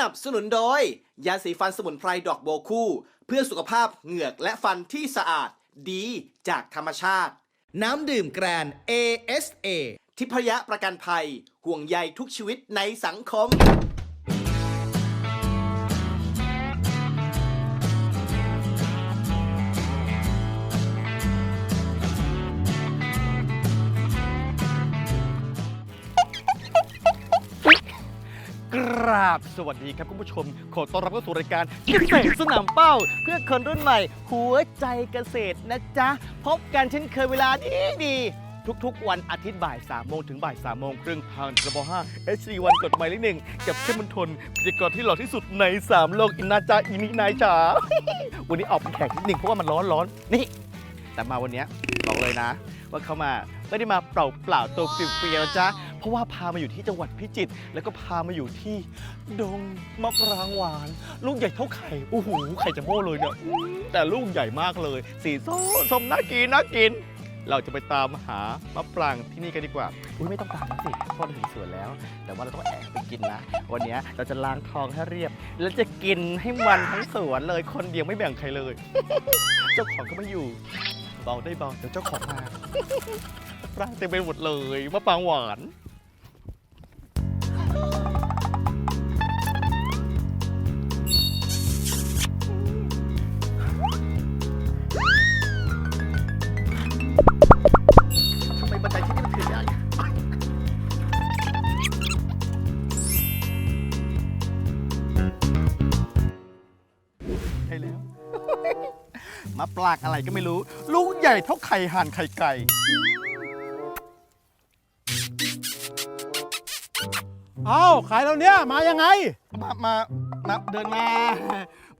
นับสนุนโดย ยาสีฟันสมุนไพรดอกโบคู่ เพื่อสุขภาพเหงือกและฟันที่สะอาดดีจากธรรมชาติ น้ำดื่มแกรน ASA ทิพยะประกันภัยห่วงใยทุกชีวิตในสังคม ราบสวัสดีครับคุณผู้ชม ขอต้อนรับเข้าสู่รายการเกษตรสนามเป้า เพื่อคนรุ่นใหม่ หัวใจเกษตรนะจ๊ะ พบกันเช่นเคยเวลาดีดีทุกๆ วันอาทิตย์บ่าย3โมงถึงบ่าย3โมงครึ่งทางกระบอก5 HD วันกฎหมายเลขหนึ่งกับเข้มมนทนพิธีกรที่หล่อที่สุดใน 3 โลกอินนาจาอินินายจ๋าวันนี้ออกเป็นแขกนิดหนึ่งเพราะว่ามันร้อนร้อนๆนี่ แต่มาวันนี้บอกเลยนะ ว่าเขามาไม่ได้มาเปล่าเปล่าๆตัวเปลี่ยวๆจ้ะ เพราะว่าพามาอยู่ที่จังหวัดพิจิตรแล้วก็พามาอยู่ที่ดงมะปรางหวาน ลูกใหญ่เท่าไข่โอ้โหไข่จะโม่เลยเนี่ยอื้อแต่ลูกใหญ่มากเลย สีส้มส้มน่ากินน่ากิน เราจะไปตามหามะปรางที่นี่กันดีกว่าอุ้ยไม่ต้องตามมาสิเพราะเราถึงสวนแล้ว แต่ว่าเราต้องแอบไปกินนะ วันเนี้ยเราจะล้างทองให้เรียบ แล้วจะกินให้มันทั้งสวนเลย คนเดียวไม่แบ่งใครเลย เจ้าของก็ไม่อยู่ เบาได้เบาเดี๋ยวเจ้าของมาปรางเต็มไปหมดเลยมะปรางหวาน แล้ว มาปลากอะไรก็ไม่รู้ ลูกใหญ่เท่าไข่ห่านไข่ไก่ เอ้าขายแล้วเนี่ย มายังไง มา มามาเดินมา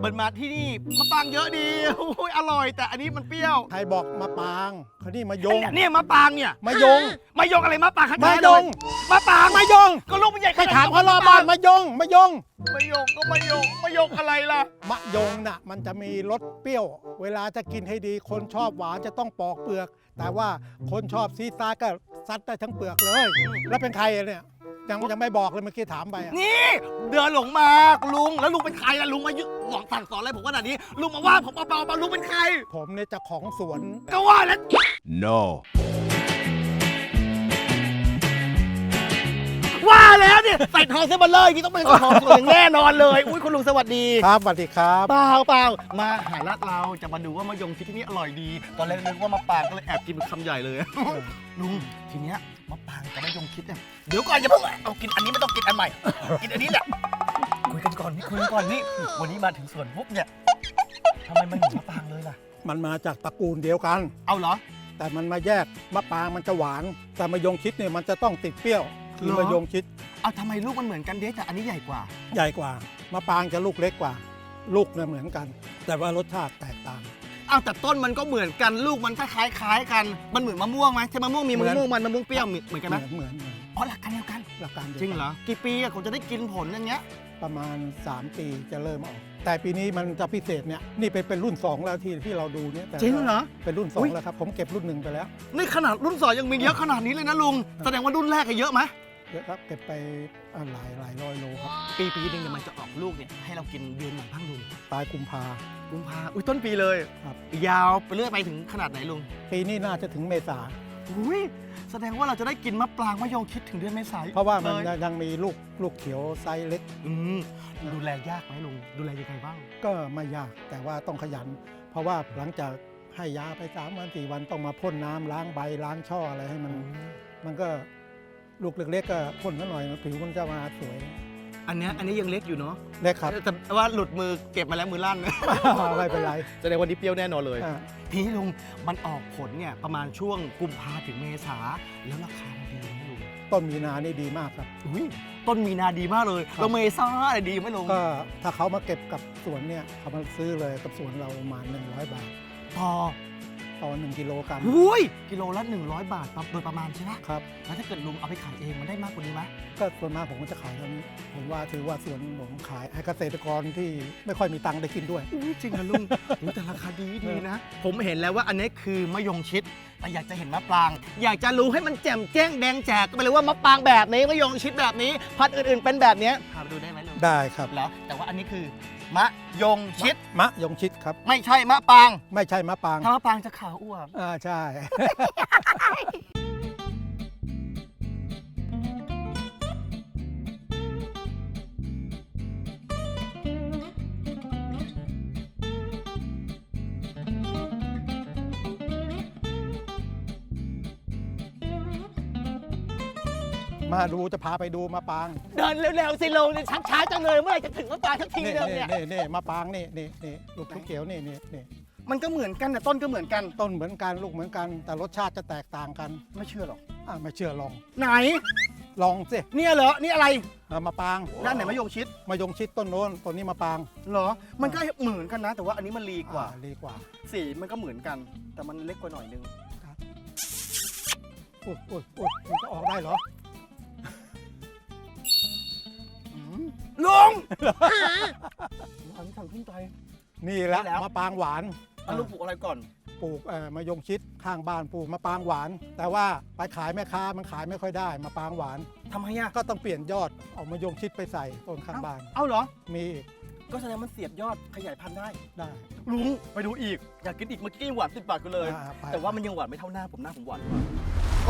เดินมาที่นี่มะปรางเยอะดีโอ้ยอร่อย แต่อันนี้มันเปรี้ยวใครบอกมาปางเขานี่มายง เนี่ยมะปรางเนี่ยมายง มายงอะไรมะปรางข้างมาท้ายเลยง มะปรางมายง ก็ลูกมันใหญ่ไปถามเขารอบบ้านมายงมายงมายงก็มายงมายงอะไรล่ะ มะยงน่ะมันจะมีรสเปรี้ยว เวลาจะกินให้ดี คนชอบหวานจะต้องปอกเปลือก แต่ว่าคนชอบซีดซาก็ซัดได้ทั้งเปลือกเลย แล้วเป็นใครอะเนี่ย ยังยังไม่บอกเลยเมื่อกี้ถามไปอะนี่ เดินหลงมาลุงแล้วลุงเป็นใครล่ะลุงมายึดบอกสั่งสอนอะไรผมขนาดนี้ลุงมาว่าผมเบาๆเบาลุงเป็นใคร ผมเนี่ยเจะของสวน ก็ว่าแล้ว No. ใส่ทองเส้นบัลเลยนี่ต้องเป็นทองส่วนหนึ่งแน่นอนเลย อุ้ยคุณลุงสวัสดีครับสวัสดีครับ เปล่าเปล่ามาหาลาดเราจะมาดูว่ามะยงชิดที่นี่อร่อยดี ตอนแรกนึกว่ามะปรางก็เลยแอบกินเป็นคำใหญ่เลย ลุงทีเนี้ยมะปรางกับมะยงชิดเนี่ยเดี๋ยวก่อนอย่าเพิ่งเอากินอันนี้ไม่ต้องกินอันใหม่ กินอันนี้แหละคุยกันก่อนนี่คุยกันก่อนนี่วันนี้มาถึงสวนปุ๊บเนี่ยทำไมมันเหมือนมะปรางเลยล่ะ มันมาจากตระกูลเดียวกัน เอาเหรอ แต่มันมาแยกมะปรางมันจะหวาน แต่มะยงชิดเนี่ยมันจะต้องติดเปรี้ยว คือเหรอมะยงชิด เอาทำไมลูกมันเหมือนกันเด้แต่อันนี้ใหญ่กว่า ใหญ่กว่ามะปรางจะลูกเล็กกว่า ลูกเนี่ยเหมือนกัน แต่ว่ารสชาติแตกต่าง เอาแต่ต้นมันก็เหมือนกันลูกมันก็คล้ายๆกัน มันเหมือนมะม่วงไหมใช่มะม่วงมีเหมืมะอนม่วงมันมะม่วงเปรี้ยวเหมือนกันไหมเหมือนเหมือนอ๋อหลักการเดียวกัน หลักการดียวจริงเหรอ กี่ปีอะผมจะได้กินผลอย่างเงี้ย ประมาณ 3 ปีจะเริ่มออก แต่ปีนี้มันจะพิเศษเนี่ยนี่เป็นเป็นรุ่น 2 แล้วที่ที่เราดูเนี่ยแต่จริงเหรอ เป็นรุ่น อุ๊ย 2 แล้วครับ ผมเก็บรุ่นหนึ่งไปแล้ว นี่ขนาดรุ่นสองยังมีเยอะขนาดนี้เลยนะลุง แสดงว่ารุ่นแรกอะเยอะไหม เยอะครับเก็บไปอ่าหลายหลายร้อยโลครับ ปีปีหนึงเนี่ยมันจะออกลูกเนี่ยให้เรากินเดือนไหนบ้างลุงปลายกุมภา กุมภาอุ้ยต้นปีเลยครับ ยาวไปเรื่อยไปถึงขนาดไหนลุงปีนี้น่าจะถึงเมษา อุ้ยแสดงว่าเราจะได้กินมะปรางมะยงคิดถึงเดือนเมษายนเพราะว่ามันเลยยังมีลูกลูกเขียวไซส์เล็ก อืมดูแลยากไหมลุงดูแลยังไงบ้าง ก็ไม่ยากแต่ว่าต้องขยัน เพราะว่าหลังจากให้ยาไปสามวันสี่วันต้องมาพ่นน้ำล้างใบล้างช่ออะไรให้มัน มันก็ ลูกเล็กๆก็พ่นซะหน่อยผิวมันจะมาสวยอันเนี้ยอันนี้ยังเล็กอยู่เนาะเล็กครับ แต่ว่าหลุดมือเก็บมาแล้วมือลั่น ไม่เป็นไรแสดงวันนี้เปรี้ยวแน่นอนเลย อ่าทีนี้ลุงมันออกผลเนี่ยประมาณช่วงกุมภาถึงเมษาแล้วราคามันดีไหมลุงต้นมีนานี่ดีมากครับ อุ้ยต้นมีนาดีมากเลยครับเราเมซ่าอะไรดีไหมลุงก็ถ้าเขามาเก็บกับสวนเนี่ยเขามาซื้อเลยกับสวนเราประมาณ100 บาท ต่อ ต่อ1กิโลกรัมอุ้ยกิโลละ 100 บาทโดยประมาณใช่ไหมครับ แล้วถ้าเกิดลุงเอาไปขายเองมันได้มากกว่านี้ไหมก็ส่วนมากผมก็จะขายเท่านี้ผมว่าถือว่าสวนผมขายให้เกษตรกรที่ไม่ค่อยมีตังค์ได้กินด้วยอุ้ยจริงนะลุงอุ๊ยแต่ราคาดีดีนะ ผมเห็นแล้วว่าอันนี้คือมะยงชิดแต่อยากจะเห็นมะปราง อยากจะรู้ให้มันแจ่มแจ้งแดงแจกก็ไปเลยว่ามะปรางแบบนี้มะยงชิดแบบนี้พันธุ์อื่นๆเป็นแบบเนี้ยพาไปดูได้ไหมลุงได้ครับ แล้วแต่ว่าอันนี้คือมะยงชิด มะยงชิดครับ ไม่ใช่มะปราง ไม่ใช่มะปรางถ้ามะปรางจะขาวอ้วก อ่าใช่ มาดูจะพาไปดูมะปรางเดินเร็วๆสิลุงนี่ชักช้าจังเลยเมื่อไหร่จะถึงมะปรางสักทีนี่เดียวนี่เนี่ย นี่นี่มะปรางนี่นี่นี่ลูกเขียวๆนี่นี่นี่มันก็เหมือนกันแต่ต้นก็เหมือนกันต้นเหมือนกันลูกเหมือนกัน แต่รสชาติจะแตกต่างกันไม่เชื่อหรอกอะไม่เชื่อลอง ไหน ลองสิเนี่ยเหรอนี่อะไรเอามะปรางด้านไหนมะยงชิดมายงชิดต้นโน้นต้นนี้มะปรางเหรอ มันก็เหมือนกันนะ แต่ว่าอันนี้มันรีกว่าอ่ดีกว่าสีมันก็เหมือนกัน แต่มันเล็กกว่าหน่อยนึงอุ้ยอุ้ยอุ้ยมันจะออกได้เหรอ ลุงหวานสั่งขึ้นใจ นี่แหละได้แล้ว มะปรางหวานอะลุงปลูกอะไรก่อนปลูกเอ่อมายงชิดข้างบ้านปลูกมะปรางหวาน แต่ว่าไปขายแม่ค้ามันขายไม่ค่อยได้มะปรางหวาน ทำไมอะก็ต้องเปลี่ยนยอดเอามายงชิดไปใส่ต้นข้างบ้าน เอ้าเหรอ มีอีกก็แสดงมันเสียบยอดขยายพันธุ์ได้ ได้ลุงไปดูอีก อยากกินอีกเมื่อกี้ยังหวานติดปากกูเลย อ่าไปแต่ว่ามันยังหวานไม่เท่าหน้าผมหน้าผมหวานกว่า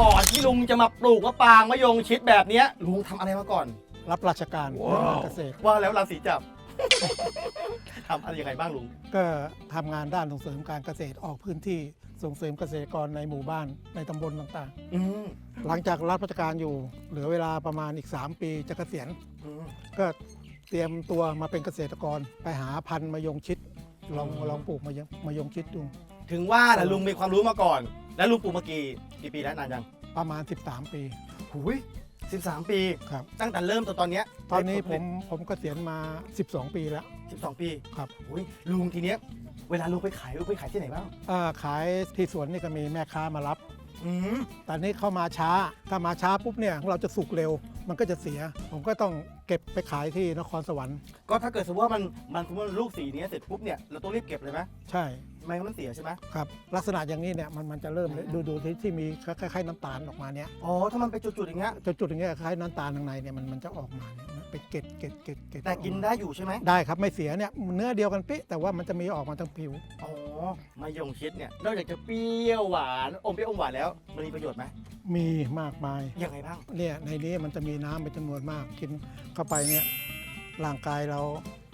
ก่อนที่ลุงจะมาปลูกมะปรางมะยงชิดแบบเนี้ยลุงทำอะไรมาก่อน รับราชการว้าวเกษตร ว่าแล้วราศีจับ ทำอะไรยังไงบ้างลุง ก็ทำงานด้านส่งเสริมการเกษตรออกพื้นที่ส่งเสริมเกษตรกรในหมู่บ้านในตำบลต่างอืมๆ หลังจากรับราชการอยู่ เหลือเวลาประมาณอีก 3 ปีจะเกษียณอืม ก็เตรียมตัวมาเป็นเกษตรกรไปหาพันธุ์มะยงชิดลองอืม ลองปลูกมะยงมะยงชิดดูถึงว่าแหละลุงมีความรู้มาก่อน แล้วลุงปลูกมากี่กี่ปีแล้วนานยังประมาณ 13 ปี หุย 13 ปีครับ ตั้งแต่เริ่มตอนตอนเนี้ยตอนนี้ได้ผมผมเกษียณมา 12 ปีแล้ว 12 ปีครับหุยลุงทีเนี้ยเวลาลุงไปขายลุงไปขายที่ไหนบ้างอ่าขายที่สวนนี่ก็มีแม่ค้ามารับ อืมตอนนี้เข้ามาช้า ถ้ามาช้าปุ๊บเนี่ยเราจะสุกเร็ว มันก็จะเสีย ผมก็ต้องเก็บไปขายที่นครสวรรค์ ก็ถ้าเกิดสมมติว่ามันมันสมมติว่าลูกสีเนี้ยเสร็จปุ๊บเนี่ยเราต้องรีบเก็บเลยไหมใช่ ไม่งั้นมันเสียใช่ไหมครับลักษณะอย่างนี้เนี่ยมันมันจะเริ่มดูดูที่ที่มีคล้ายๆน้ำตาลออกมาเนี่ยอ๋อถ้ามันไปจุดๆอย่างเงี้ยจุดจุดๆอย่างเงี้ยคล้ายน้ำตาลข้างในเนี่ยมันมันจะออกมาเนี่ยเป็นเกล็ดเกล็ดเกล็ดเกล็ดแต่กินได้อยู่ใช่ไหมได้ครับไม่เสียเนี่ยเนื้อเดียวกันปิ๊แต่ว่ามันจะมีออกมาทั้งผิวอ๋อมายงชิดเนี่ยนอกจากจะเปรี้ยวหวานอมเปรี้ยวอมหวานแล้วมันมีประโยชน์ไหมมีมากมายยังไงบ้างเนี่ยในนี้มันจะมีน้ำเป็นจำนวนมากกินเข้าไปเนี่ยร่างกายเรา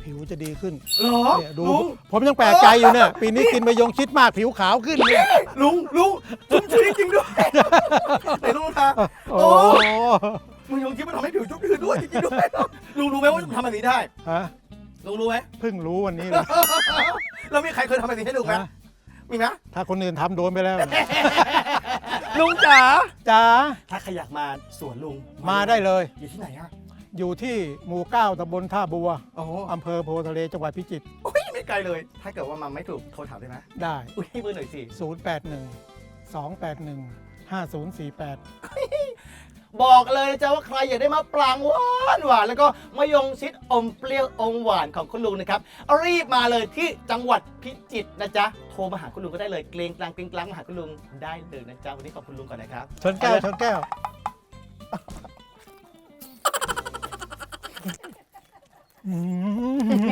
ผิวจะดีขึ้นหรอเนี่ยดูลุงผมยังแปลกใจอยู่เนี่ยปีนี้กินมะยงชิดมากผิวขาวขึ้นเนี่ยลุงลุงชุ่มชื้นจริงด้วยไหนลุงทาโอ้โอ้มึงยงชิดมันทำให้ผิวชุ่มชื้นด้วยจริงๆด้วยลุงรู้ไหมว่าทำแบบนี้ได้ฮะลุงรู้ไหมเพิ่งรู้วันนี้เลยแล้วมีใครเคยทำแบบนี้ให้ลุงไหมฮะมีไหมถ้าคนอื่นทำโดนไปแล้วลุงจ๋า จ๋าถ้าใครอยากมาสวนลุงมาได้เลยอยู่ที่ไหนอะ อยู่ที่หมู่เก้าตำบลท่าบัวโอ้โหอำเภอโพธิ์ทะเลจังหวัดพิจิตรอุ๊ยไม่ไกลเลย ถ้าเกิดว่ามาไม่ถูกโทรถามได้ไหมได้ อุ้ยให้เบอร์หน่อยสิ 081 281 5048 บอกเลยนะจ๊ะว่าใครอยากได้มะปรางหวานหวานแล้วก็มะยงชิดอมเปรี้ยวอมหวานของคุณลุงนะครับรีบมาเลยที่จังหวัดพิจิตรนะจ๊ะโทรมาหาคุณลุงก็ได้เลยเกรงกลางเกรงกลางมาหาคุณลุงได้เลยนะจ๊ะวันนี้ขอบคุณลุงก่อนนะครับ ชนแก้วชนแก้ว 嗯。